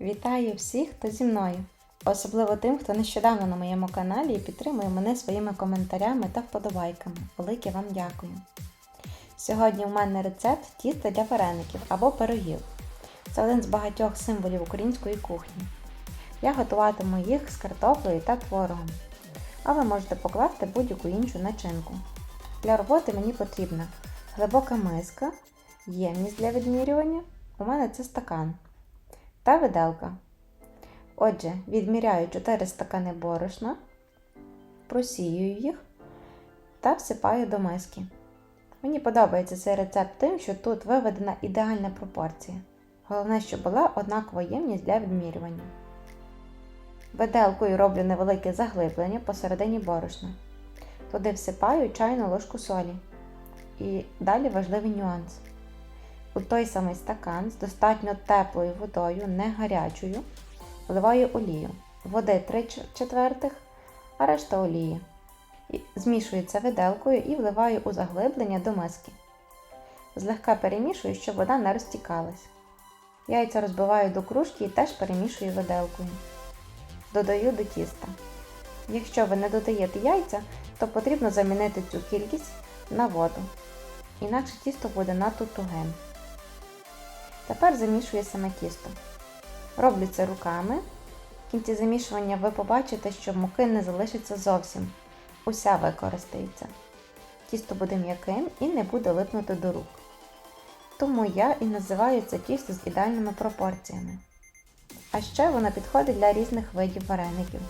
Вітаю всіх, хто зі мною. Особливо тим, хто нещодавно на моєму каналі і підтримує мене своїми коментарями та вподобайками. Велике вам дякую. Сьогодні у мене рецепт тіста для вареників або пирогів. Це один з багатьох символів української кухні. Я готуватиму їх з картоплею та творогом. А ви можете покласти будь-яку іншу начинку. Для роботи мені потрібна глибока миска, ємність для відмірювання. У мене це стакан та виделка. Отже, відміряю 4 стакани борошна, просію їх та всипаю до миски. Мені подобається цей рецепт тим, що тут виведена ідеальна пропорція. Головне, щоб була однакова ємність для відмірювання. Виделкою роблю невелике заглиблення посередині борошна. Туди всипаю чайну ложку солі. І далі важливий нюанс. У той самий стакан з достатньо теплою водою, не гарячою, вливаю олію. Води 3 четвертих, а решта олії. Змішую це виделкою і вливаю у заглиблення до миски. Злегка перемішую, щоб вода не розтікалась. Яйця розбиваю до кружки і теж перемішую виделкою. Додаю до тіста. Якщо ви не додаєте яйця, то потрібно замінити цю кількість на воду. Інакше тісто буде надто тугим. Тепер замішую саме тісто. Роблю це руками. В кінці замішування ви побачите, що муки не залишиться зовсім. Уся використається. Тісто буде м'яким і не буде липнути до рук. Тому я і називаю це тісто з ідеальними пропорціями. А ще воно підходить для різних видів вареників,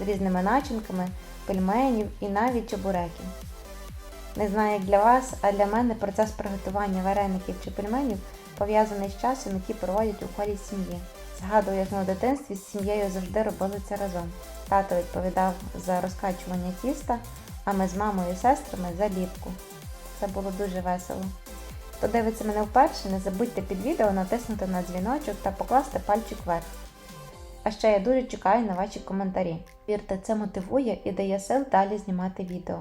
з різними начинками, пельменів і навіть чебуреків. Не знаю, як для вас, а для мене процес приготування вареників чи пельменів пов'язаний з часом, який проводять у колі сім'ї. Згадую, як ми в дитинстві з сім'єю завжди робили це разом. Тато відповідав за розкачування тіста, а ми з мамою і сестрами за ліпку. Це було дуже весело. Хто дивиться мене вперше, не забудьте під відео натиснути на дзвіночок та покласти пальчик вверх. А ще я дуже чекаю на ваші коментарі. Вірте, це мотивує і дає сил далі знімати відео.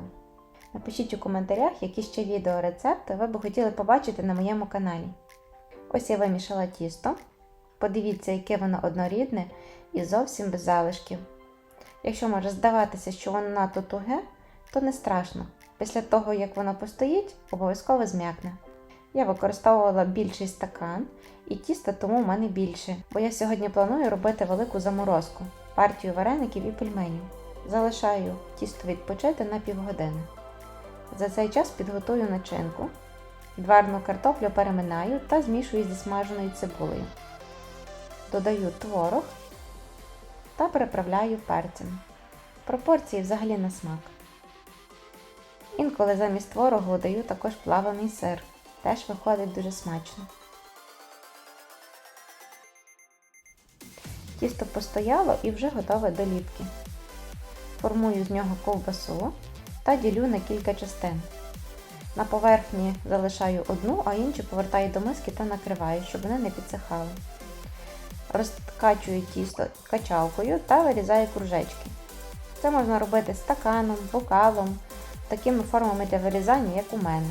Напишіть у коментарях, які ще відеорецепти ви б хотіли побачити на моєму каналі. Ось я вимішала тісто. Подивіться, яке воно однорідне і зовсім без залишків. Якщо може здаватися, що воно надто туге, то не страшно. Після того, як воно постоїть, обов'язково зм'якне. Я використовувала більший стакан, і тіста тому в мене більше, бо я сьогодні планую робити велику заморозку, партію вареників і пельменів. Залишаю тісто відпочити на півгодини. За цей час підготую начинку. Відварну картоплю переминаю та змішую зі смаженою цибулею. Додаю творог та приправляю перцем. Пропорції взагалі на смак. Інколи замість творогу даю також плаваний сир. Теж виходить дуже смачно. Тісто постояло і вже готове до ліпки. Формую з нього ковбасу та ділю на кілька частин. На поверхні залишаю одну, а іншу повертаю до миски та накриваю, щоб вони не підсихали. Розкачую тісто качалкою та вирізаю кружечки. Це можна робити стаканом, бокалом, такими формами для вирізання, як у мене.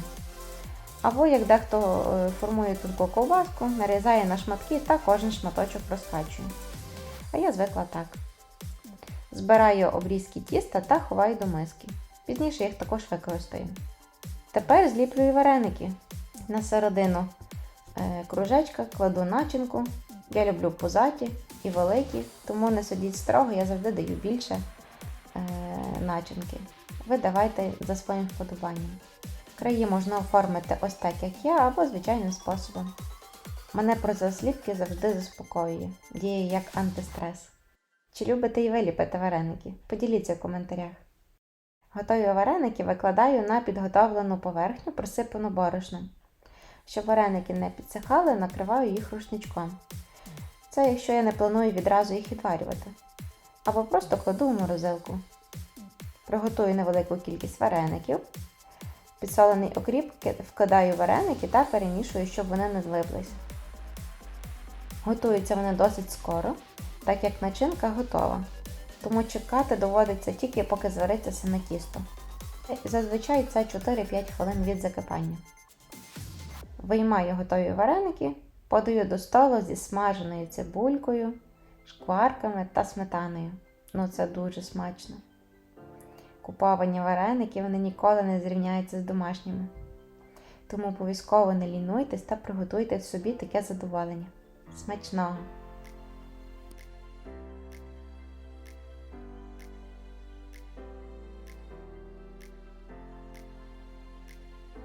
Або, як дехто формує тонку ковбаску, нарізає на шматки та кожен шматочок розкачує. А я звикла так. Збираю обрізки тіста та ховаю до миски. Пізніше їх також використаю. Тепер зліплюю вареники. На середину е, кружечка кладу начинку. Я люблю пузаті і великі, тому не судіть строго, я завжди даю більше е, начинки. Ви давайте за своїм вподобанням. Краї можна оформити ось так, як я, або звичайним способом. Мене процес сліпки завжди заспокоює, діє як антистрес. Чи любите і ви ліпити вареники? Поділіться в коментарях. Готові вареники викладаю на підготовлену поверхню, присипану борошном. Щоб вареники не підсихали, накриваю їх рушничком. Це якщо я не планую відразу їх відварювати. Або просто кладу в морозилку. Приготую невелику кількість вареників. Підсолений окріп вкладаю вареники та перемішую, щоб вони не злиплись. Готуються вони досить скоро, так як начинка готова. Тому чекати доводиться тільки поки звариться саме тісто. Зазвичай це 4-5 хвилин від закипання. Виймаю готові вареники, подаю до столу зі смаженою цибулькою, шкварками та сметаною. Ну, це дуже смачно. Куповані вареники вони ніколи не зрівняються з домашніми. Тому обов'язково не лінуйтесь та приготуйте собі таке задоволення. Смачного!